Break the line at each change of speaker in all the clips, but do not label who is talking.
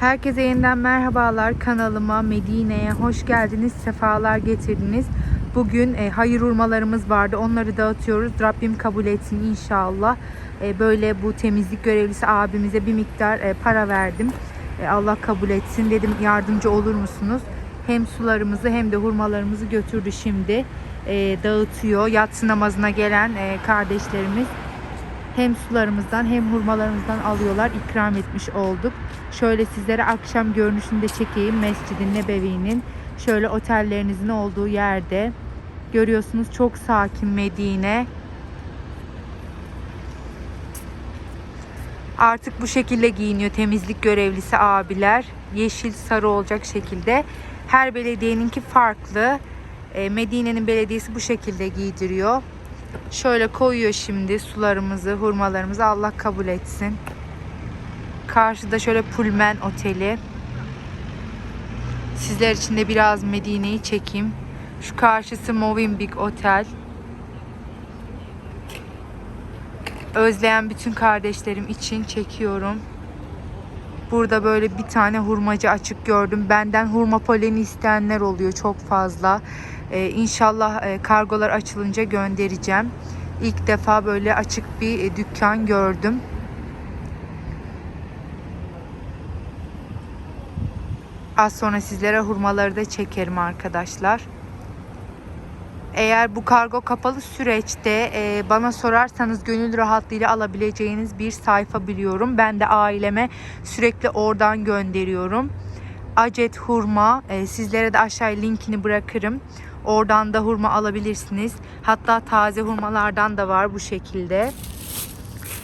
Herkese yeniden merhabalar kanalıma, Medine'ye hoş geldiniz, sefalar getirdiniz. Bugün e, hayır hurmalarımız vardı, onları dağıtıyoruz. Rabbim kabul etsin inşallah. E, böyle bu temizlik görevlisi abimize bir miktar e, para verdim. E, Allah kabul etsin dedim yardımcı olur musunuz? Hem sularımızı hem de hurmalarımızı götürdü şimdi. E, dağıtıyor. Yatsı namazına gelen e, kardeşlerimiz hem sularımızdan hem hurmalarımızdan alıyorlar. ikram etmiş olduk. Şöyle sizlere akşam görünüşünü de çekeyim. Mescid-i Nebevi'nin şöyle otellerinizin olduğu yerde. Görüyorsunuz çok sakin Medine. Artık bu şekilde giyiniyor temizlik görevlisi abiler. Yeşil sarı olacak şekilde. Her belediyeninki farklı. E, Medine'nin belediyesi bu şekilde giydiriyor. Şöyle koyuyor şimdi sularımızı, hurmalarımızı Allah kabul etsin. Karşıda şöyle Pullman Oteli. Sizler için de biraz Medine'yi çekeyim. Şu karşısı Movenpick Otel. Özleyen bütün kardeşlerim için çekiyorum. Burada böyle bir tane hurmacı açık gördüm. Benden hurma poleni isteyenler oluyor çok fazla. Ee, inşallah e, kargolar açılınca göndereceğim. İlk defa böyle açık bir e, dükkan gördüm. Az sonra sizlere hurmaları da çekerim arkadaşlar. Eğer bu kargo kapalı süreçte e, bana sorarsanız gönül rahatlığıyla alabileceğiniz bir sayfa biliyorum. Ben de aileme sürekli oradan gönderiyorum. Acet hurma e, sizlere de aşağıya linkini bırakırım. Oradan da hurma alabilirsiniz. Hatta taze hurmalardan da var bu şekilde.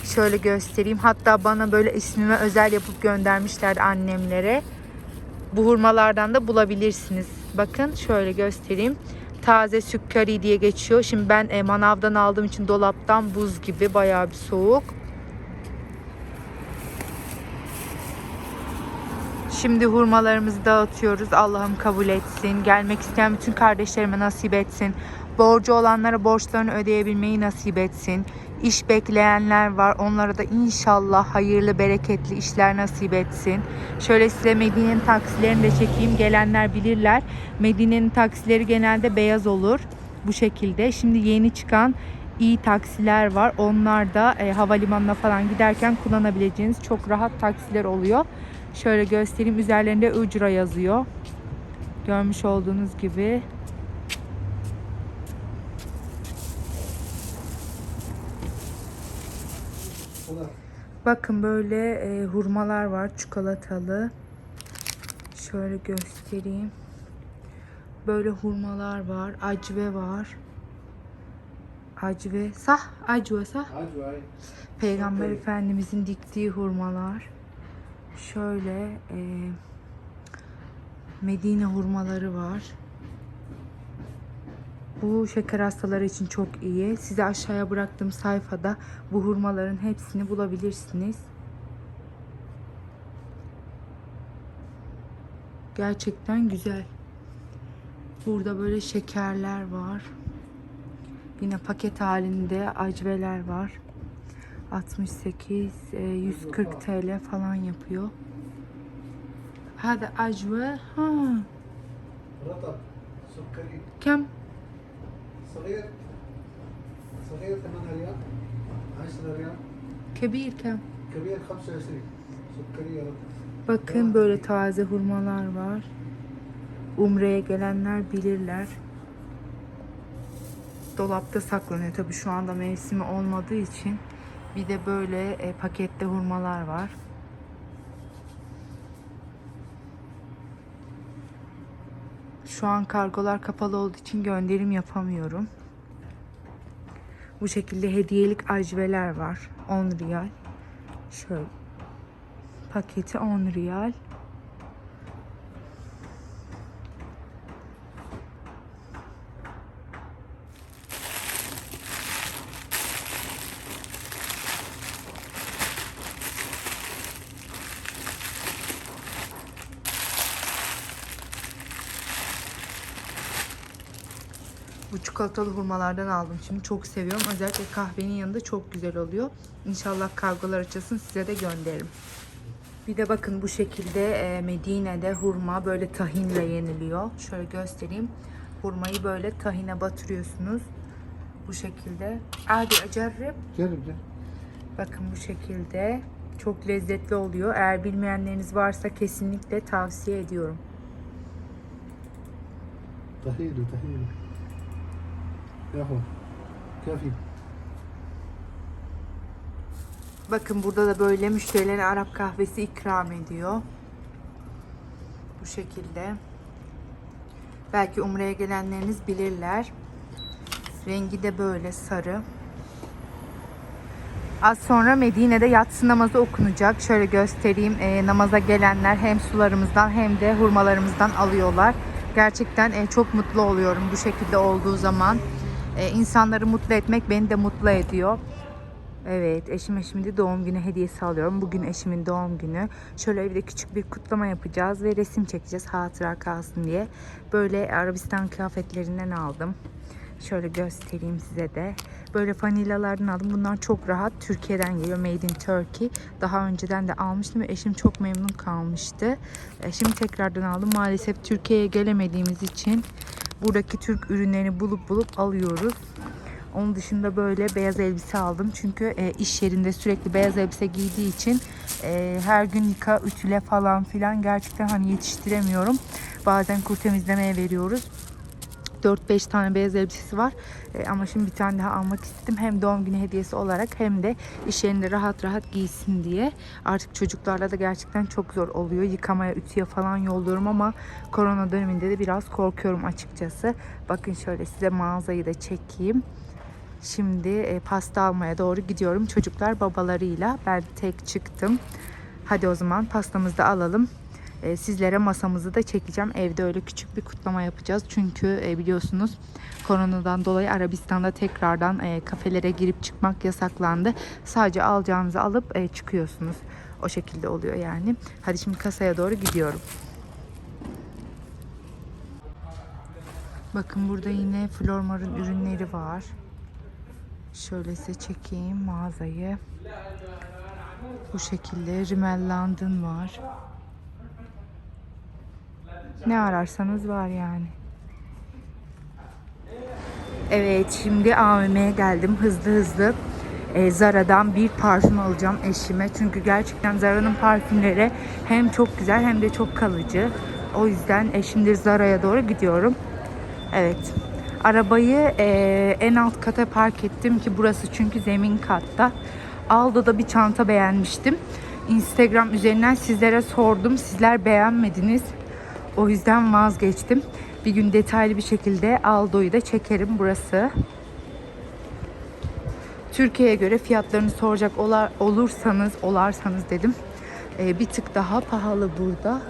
Şöyle göstereyim. Hatta bana böyle ismime özel yapıp göndermişler annemlere. Bu hurmalardan da bulabilirsiniz. Bakın şöyle göstereyim. Taze sükkari diye geçiyor. Şimdi ben e, manavdan aldığım için dolaptan buz gibi bayağı bir soğuk. Şimdi hurmalarımızı dağıtıyoruz. Allah'ım kabul etsin. Gelmek isteyen bütün kardeşlerime nasip etsin. Borcu olanlara borçlarını ödeyebilmeyi nasip etsin. İş bekleyenler var. Onlara da inşallah hayırlı, bereketli işler nasip etsin. Şöyle size Medine'nin taksilerini de çekeyim. Gelenler bilirler. Medine'nin taksileri genelde beyaz olur. Bu şekilde. Şimdi yeni çıkan iyi taksiler var. Onlar da e, havalimanına falan giderken kullanabileceğiniz çok rahat taksiler oluyor. Şöyle göstereyim. Üzerlerinde ücra yazıyor. Görmüş olduğunuz gibi. Bakın böyle e, hurmalar var. Çikolatalı. Şöyle göstereyim. Böyle hurmalar var. Acve var. Acve. Sah. Acve sah.
Acvay.
Peygamber Efendimizin diktiği hurmalar. Şöyle e, Medine hurmaları var. Bu şeker hastaları için çok iyi. Size aşağıya bıraktığım sayfada bu hurmaların hepsini bulabilirsiniz. Gerçekten güzel. Burada böyle şekerler var. Yine paket halinde acveler var. 68, 140 TL falan yapıyor. Hadi acve. Ha. كم؟
صغير صغير 8 ريال 10 ريال
kebir kem.
كبير 25 سكرية رطب
Bakın böyle taze hurmalar var. Umre'ye gelenler bilirler. Dolapta saklanıyor tabi şu anda mevsimi olmadığı için. Bir de böyle e, pakette hurmalar var. Şu an kargolar kapalı olduğu için gönderim yapamıyorum. Bu şekilde hediyelik acveler var. 10 riyal. Şöyle paketi 10 riyal. çikolatalı hurmalardan aldım. Şimdi çok seviyorum. Özellikle kahvenin yanında çok güzel oluyor. İnşallah kargolar açılsın size de gönderirim. Bir de bakın bu şekilde e, Medine'de hurma böyle tahinle yeniliyor. Şöyle göstereyim. Hurmayı böyle tahine batırıyorsunuz. Bu şekilde. Hadi acarrib. Bakın bu şekilde. Çok lezzetli oluyor. Eğer bilmeyenleriniz varsa kesinlikle tavsiye ediyorum.
Tahili tahili. Yahu. Kafi.
Bakın burada da böyle müşterilere Arap kahvesi ikram ediyor. Bu şekilde. Belki Umre'ye gelenleriniz bilirler. Rengi de böyle sarı. Az sonra Medine'de yatsı namazı okunacak. Şöyle göstereyim. E, namaza gelenler hem sularımızdan hem de hurmalarımızdan alıyorlar. Gerçekten e, çok mutlu oluyorum bu şekilde olduğu zaman. E, insanları mutlu etmek beni de mutlu ediyor. Evet, eşime şimdi doğum günü hediyesi alıyorum. Bugün eşimin doğum günü. Şöyle evde küçük bir kutlama yapacağız ve resim çekeceğiz hatıra kalsın diye. Böyle Arabistan kıyafetlerinden aldım. Şöyle göstereyim size de. Böyle fanilalardan aldım. Bunlar çok rahat. Türkiye'den geliyor. Made in Turkey. Daha önceden de almıştım ve eşim çok memnun kalmıştı. E, Şimdi tekrardan aldım. Maalesef Türkiye'ye gelemediğimiz için buradaki Türk ürünlerini bulup bulup alıyoruz. Onun dışında böyle beyaz elbise aldım. Çünkü e, iş yerinde sürekli beyaz elbise giydiği için e, her gün yıka, ütüle falan filan gerçekten hani yetiştiremiyorum. Bazen kur temizlemeye veriyoruz. 4-5 tane beyaz elbisesi var. E, ama şimdi bir tane daha almak istedim. Hem doğum günü hediyesi olarak hem de iş yerinde rahat rahat giysin diye. Artık çocuklarla da gerçekten çok zor oluyor. Yıkamaya, ütüye falan yolluyorum ama korona döneminde de biraz korkuyorum açıkçası. Bakın şöyle size mağazayı da çekeyim. Şimdi e, pasta almaya doğru gidiyorum. Çocuklar babalarıyla. Ben tek çıktım. Hadi o zaman pastamızı da alalım. E, sizlere masamızı da çekeceğim. Evde öyle küçük bir kutlama yapacağız. Çünkü e, biliyorsunuz koronadan dolayı Arabistan'da tekrardan e, kafelere girip çıkmak yasaklandı. Sadece alacağınızı alıp çıkıyorsunuz. O şekilde oluyor yani. Hadi şimdi kasaya doğru gidiyorum. Bakın burada yine Flormar'ın ürünleri var. Şöyle size çekeyim mağazayı. Bu şekilde Rimmel London var. Ne ararsanız var yani. Evet şimdi AVM'ye geldim hızlı hızlı. Ee, Zara'dan bir parfüm alacağım eşime. Çünkü gerçekten Zara'nın parfümleri hem çok güzel hem de çok kalıcı. O yüzden e, şimdi Zara'ya doğru gidiyorum. Evet. Arabayı e, en alt kata park ettim ki burası çünkü zemin katta. Aldo'da bir çanta beğenmiştim. Instagram üzerinden sizlere sordum. Sizler beğenmediniz. O yüzden vazgeçtim. Bir gün detaylı bir şekilde Aldo'yu da çekerim burası. Türkiye'ye göre fiyatlarını soracak olar, olursanız, olarsanız dedim. e, bir tık daha pahalı burada.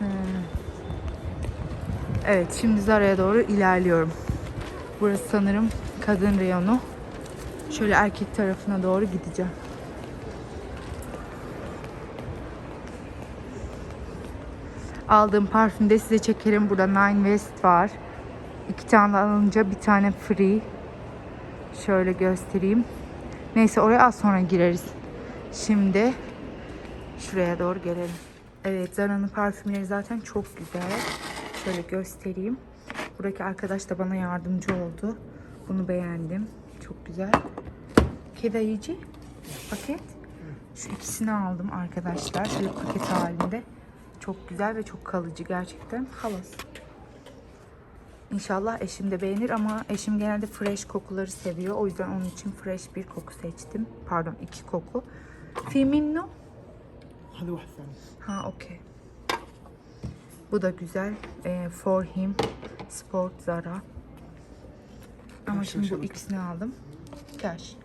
Ee, Evet şimdi Zara'ya doğru ilerliyorum. Burası sanırım kadın reyonu. Şöyle erkek tarafına doğru gideceğim. Aldığım parfümde size çekerim. Burada Nine West var. İki tane alınca bir tane free. Şöyle göstereyim. Neyse oraya az sonra gireriz. Şimdi şuraya doğru gelelim. Evet Zara'nın parfümleri zaten çok güzel. Şöyle göstereyim. Buradaki arkadaş da bana yardımcı oldu. Bunu beğendim. Çok güzel. Keda yiyici paket. Şu ikisini aldım arkadaşlar. Şöyle paket halinde. Çok güzel ve çok kalıcı gerçekten halas. İnşallah eşim de beğenir ama eşim genelde fresh kokuları seviyor. O yüzden onun için fresh bir koku seçtim. Pardon iki koku. Fiminno.
Hadi
Ha okey. Bu da güzel. E, for him. Sport Zara. Ama şimdi bu ikisini aldım. Cash.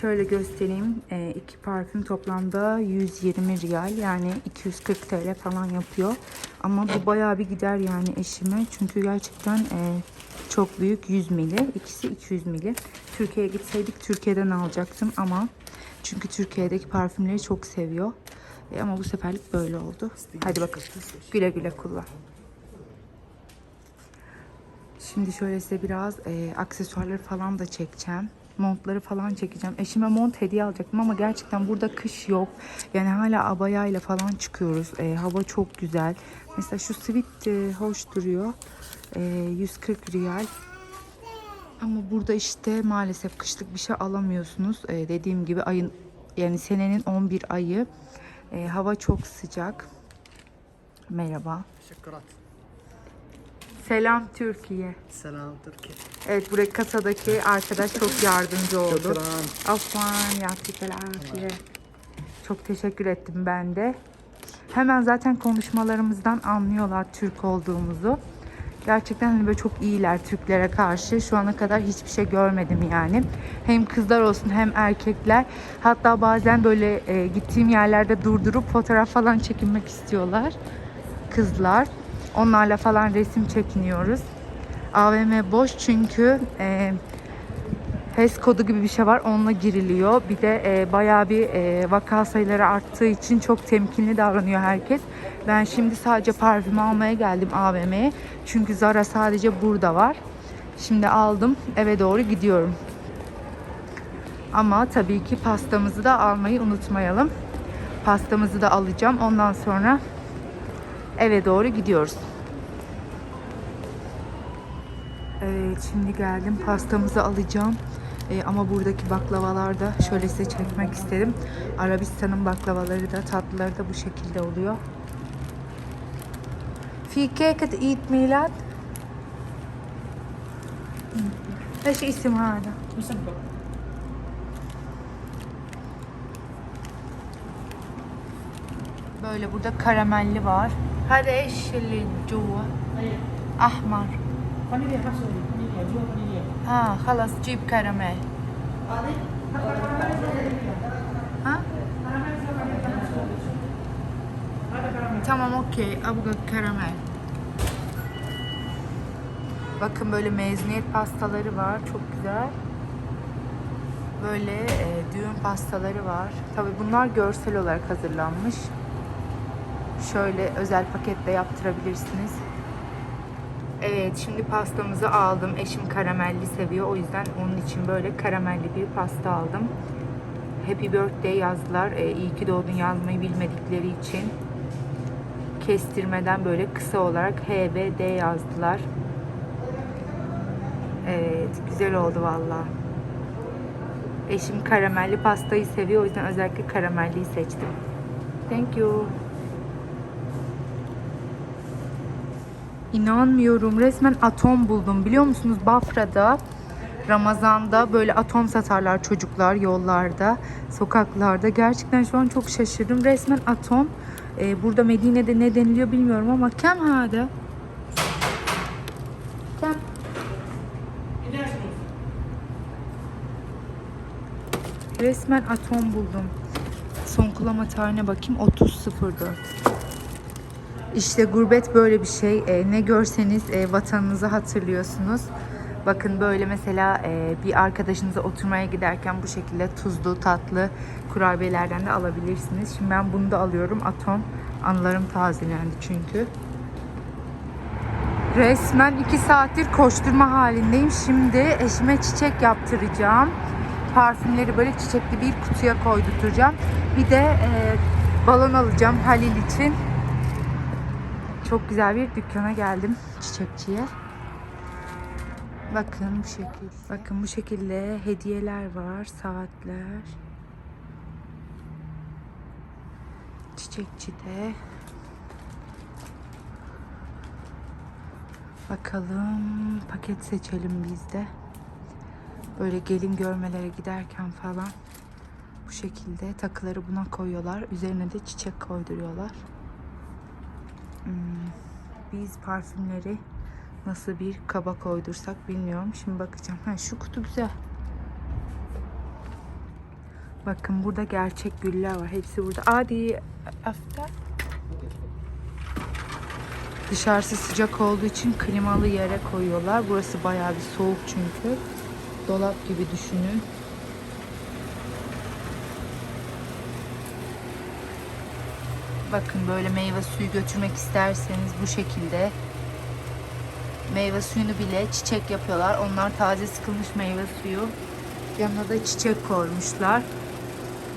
Şöyle göstereyim. Ee, iki parfüm toplamda 120 riyal yani 240 TL falan yapıyor. Ama bu bayağı bir gider yani eşime. Çünkü gerçekten e, çok büyük 100 mili. İkisi 200 mili. Türkiye'ye gitseydik Türkiye'den alacaktım ama çünkü Türkiye'deki parfümleri çok seviyor. E, ama bu seferlik böyle oldu. Hadi bakın. Güle güle kullan. Şimdi şöyle size biraz e, aksesuarları falan da çekeceğim montları falan çekeceğim. Eşime mont hediye alacaktım ama gerçekten burada kış yok. Yani hala abayayla falan çıkıyoruz. E, hava çok güzel. Mesela şu sweat e, hoş duruyor. Ee, e, 140 riyal. Ama burada işte maalesef kışlık bir şey alamıyorsunuz. E, dediğim gibi ayın yani senenin 11 ayı. E, hava çok sıcak. Merhaba.
Teşekkürler.
Selam Türkiye.
Selam Türkiye.
Evet buraya kasadaki arkadaş çok yardımcı oldu. Afwan yaptıkları afiye. Çok teşekkür ettim ben de. Hemen zaten konuşmalarımızdan anlıyorlar Türk olduğumuzu. Gerçekten hani böyle çok iyiler Türklere karşı. Şu ana kadar hiçbir şey görmedim yani. Hem kızlar olsun hem erkekler. Hatta bazen böyle e, gittiğim yerlerde durdurup fotoğraf falan çekinmek istiyorlar. Kızlar. Onlarla falan resim çekiniyoruz. AVM boş çünkü e, HES kodu gibi bir şey var. Onunla giriliyor. Bir de e, bayağı bir e, vaka sayıları arttığı için çok temkinli davranıyor herkes. Ben şimdi sadece parfüm almaya geldim AVM'ye. Çünkü Zara sadece burada var. Şimdi aldım. Eve doğru gidiyorum. Ama tabii ki pastamızı da almayı unutmayalım. Pastamızı da alacağım. Ondan sonra eve doğru gidiyoruz. Evet şimdi geldim pastamızı alacağım. Ee, ama buradaki baklavalar da şöyle size çekmek istedim. Arabistan'ın baklavaları da tatlıları da bu şekilde oluyor. في كيكة عيد ميلاد ايش اسم هذا؟ Böyle burada karamelli var. Hadi
eşli cuva.
Ahmar. Ha, halas cip karamel. Tamam okey. Abuga karamel. Bakın böyle mezuniyet pastaları var. Çok güzel. Böyle e, düğün pastaları var. Tabi bunlar görsel olarak hazırlanmış. Şöyle özel pakette yaptırabilirsiniz. Evet şimdi pastamızı aldım. Eşim karamelli seviyor. O yüzden onun için böyle karamelli bir pasta aldım. Happy birthday yazdılar. Ee, iyi ki doğdun yazmayı bilmedikleri için. Kestirmeden böyle kısa olarak HBD yazdılar. Evet güzel oldu valla. Eşim karamelli pastayı seviyor. O yüzden özellikle karamelliyi seçtim. Thank you. İnanmıyorum. Resmen atom buldum. Biliyor musunuz Bafra'da Ramazan'da böyle atom satarlar çocuklar yollarda, sokaklarda. Gerçekten şu an çok şaşırdım. Resmen atom. Ee, burada Medine'de ne deniliyor bilmiyorum ama kem hada? Kem? Resmen atom buldum. Son kullanma tarihine bakayım. 30.04. İşte gurbet böyle bir şey. E, ne görseniz e, vatanınızı hatırlıyorsunuz. Bakın böyle mesela e, bir arkadaşınıza oturmaya giderken bu şekilde tuzlu, tatlı kurabiyelerden de alabilirsiniz. Şimdi ben bunu da alıyorum. Atom anılarım tazelendi çünkü. Resmen iki saattir koşturma halindeyim. Şimdi eşime çiçek yaptıracağım. Parfümleri böyle çiçekli bir kutuya koydurtacağım. Bir de e, balon alacağım Halil için. Çok güzel bir dükkana geldim çiçekçiye. Bakın bu şekil. Bakın bu şekilde hediyeler var, saatler. Çiçekçide. Bakalım paket seçelim biz de. Böyle gelin görmelere giderken falan bu şekilde takıları buna koyuyorlar. Üzerine de çiçek koyduruyorlar. Hmm, biz parfümleri nasıl bir kaba koydursak bilmiyorum. Şimdi bakacağım. Ha, şu kutu güzel. Bakın burada gerçek güller var. Hepsi burada. Adi after. Dışarısı sıcak olduğu için klimalı yere koyuyorlar. Burası bayağı bir soğuk çünkü. Dolap gibi düşünün. Bakın böyle meyve suyu götürmek isterseniz bu şekilde meyve suyunu bile çiçek yapıyorlar. Onlar taze sıkılmış meyve suyu Yanına da çiçek koymuşlar.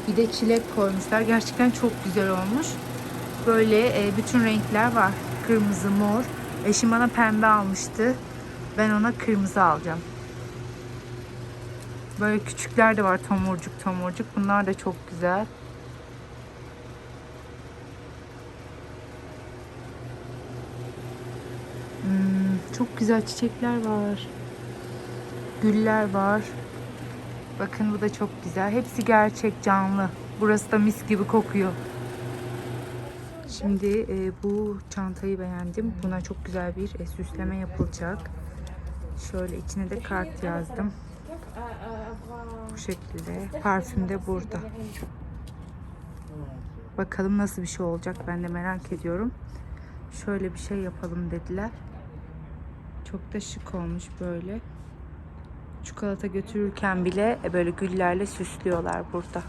Bir de çilek koymuşlar. Gerçekten çok güzel olmuş. Böyle e, bütün renkler var. Kırmızı, mor. Eşim bana pembe almıştı. Ben ona kırmızı alacağım. Böyle küçükler de var tomurcuk tomurcuk. Bunlar da çok güzel. Hmm, çok güzel çiçekler var. Güller var. Bakın bu da çok güzel. Hepsi gerçek canlı. Burası da mis gibi kokuyor. Şimdi e, bu çantayı beğendim. Buna çok güzel bir e, süsleme yapılacak. Şöyle içine de kart yazdım. Bu şekilde. Parfüm de burada. Bakalım nasıl bir şey olacak ben de merak ediyorum. Şöyle bir şey yapalım dediler. Çok da şık olmuş böyle. Çikolata götürürken bile e, böyle güllerle süslüyorlar burada.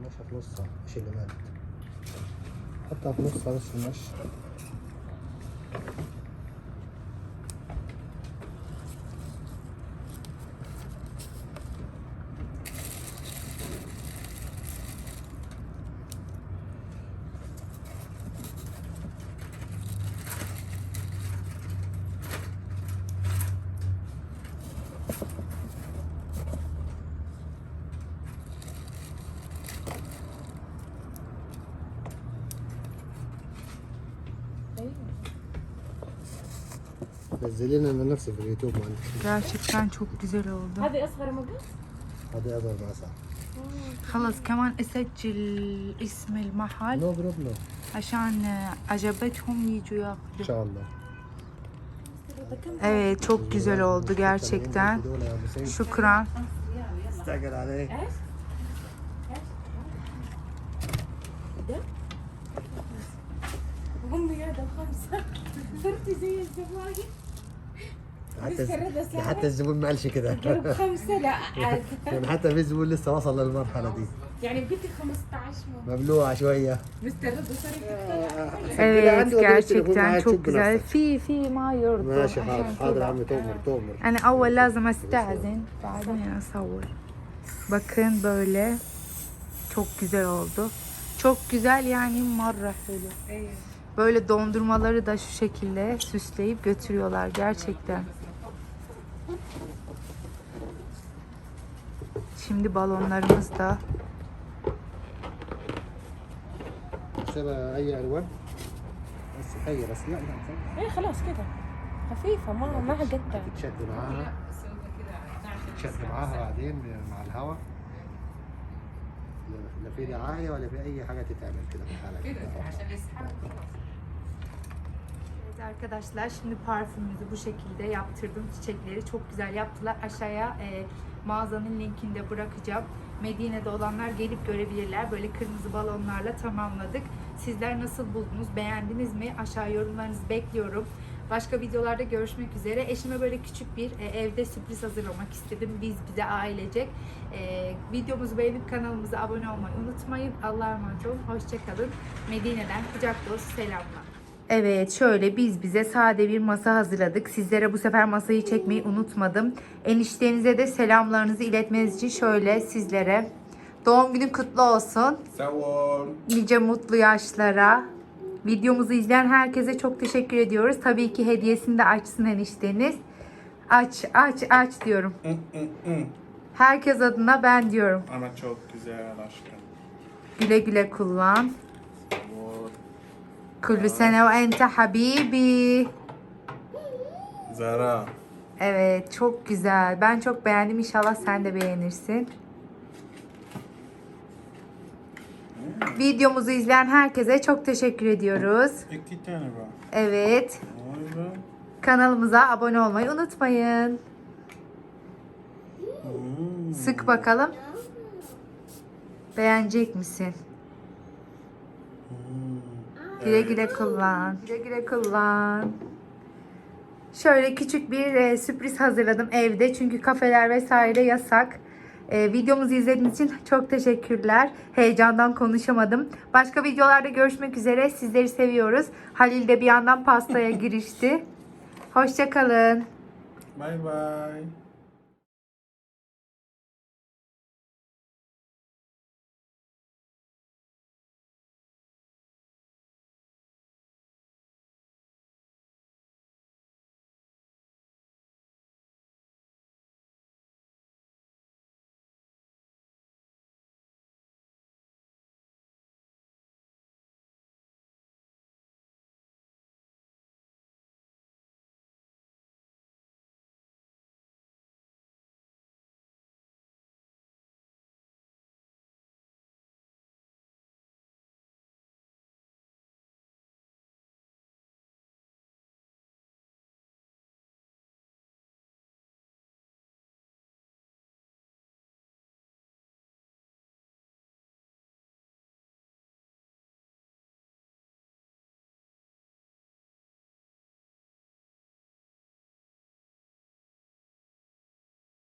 حطها في نصها مش اللي مات. حطها في نصها بس المشي نزلي لنا نفسه في اليوتيوب ما عندك
Gerçekten çok güzel oldu.
هذه اصغر مقص
هذا اصغر مقاسها
خلص كمان اسجل اسم المحل
نو بروبلم
عشان عجبتهم يجوا
ان
ياخذوا
شاء الله
Evet çok güzel oldu gerçekten. Şükran.
استعجل عليك
ايش؟ ده؟ امي هذا الخمسه صرتي زي الزواج
حتى
بس كررت أساعد.
حتى الزبون ما قالش كده
قالوا خمسه لا عاد.
يعني حتى في زبون لسه وصل للمرحله دي
يعني بدي 15 مو
مبلوعه شويه
مسترد وصارت تقتنع
Evet gerçekten çok güzel. في في ما يرضى
ماشي حاضر
عشان
حاضر
كذا.
عمي تؤمر تؤمر
أنا أول لازم أستأذن بعدين أصور. Bakın böyle çok güzel oldu. Çok güzel yani marra böyle. Böyle dondurmaları da şu şekilde süsleyip götürüyorlar gerçekten. Şimdi balonlarımız da
سيبها اي الوان بس خير بس لا لا
إيه خلاص كده. خفيفة ما ما حقتها.
تتشد معاها تتشد معاها بعدين مع الهواء لا- في دعايه ولا في أي حاجة تتعمل كده في الحالة. كده
Evet arkadaşlar şimdi parfümümüzü bu şekilde yaptırdım. Çiçekleri çok güzel yaptılar. Aşağıya e, mağazanın linkini de bırakacağım. Medine'de olanlar gelip görebilirler. Böyle kırmızı balonlarla tamamladık. Sizler nasıl buldunuz? Beğendiniz mi? Aşağı yorumlarınızı bekliyorum. Başka videolarda görüşmek üzere. Eşime böyle küçük bir e, evde sürpriz hazırlamak istedim. Biz bize ailecek. E, videomuzu beğenip kanalımıza abone olmayı unutmayın. Allah'a emanet olun. Hoşçakalın. Medine'den kucak dolusu selamlar. Evet şöyle biz bize sade bir masa hazırladık. Sizlere bu sefer masayı çekmeyi unutmadım. Eniştenize de selamlarınızı iletmeniz için şöyle sizlere doğum günün kutlu olsun.
Sağ ol.
Nice mutlu yaşlara. Videomuzu izleyen herkese çok teşekkür ediyoruz. Tabii ki hediyesini de açsın enişteniz. Aç aç aç diyorum.
Hı, hı, hı.
Herkes adına ben diyorum.
Ama çok güzel aşkım.
Güle güle kullan. Kullu sene ve ente habibi.
Zara.
Evet çok güzel. Ben çok beğendim. İnşallah sen de beğenirsin. Videomuzu izleyen herkese çok teşekkür ediyoruz.
İki tane var.
Evet.
Vay be.
Kanalımıza abone olmayı unutmayın.
Hmm.
Sık bakalım. Beğenecek misin? Güle güle kullan. Güle güle kullan. Şöyle küçük bir e, sürpriz hazırladım evde. Çünkü kafeler vesaire yasak. E, videomuzu izlediğiniz için çok teşekkürler. Heyecandan konuşamadım. Başka videolarda görüşmek üzere. Sizleri seviyoruz. Halil de bir yandan pastaya girişti. Hoşçakalın.
Bye bye.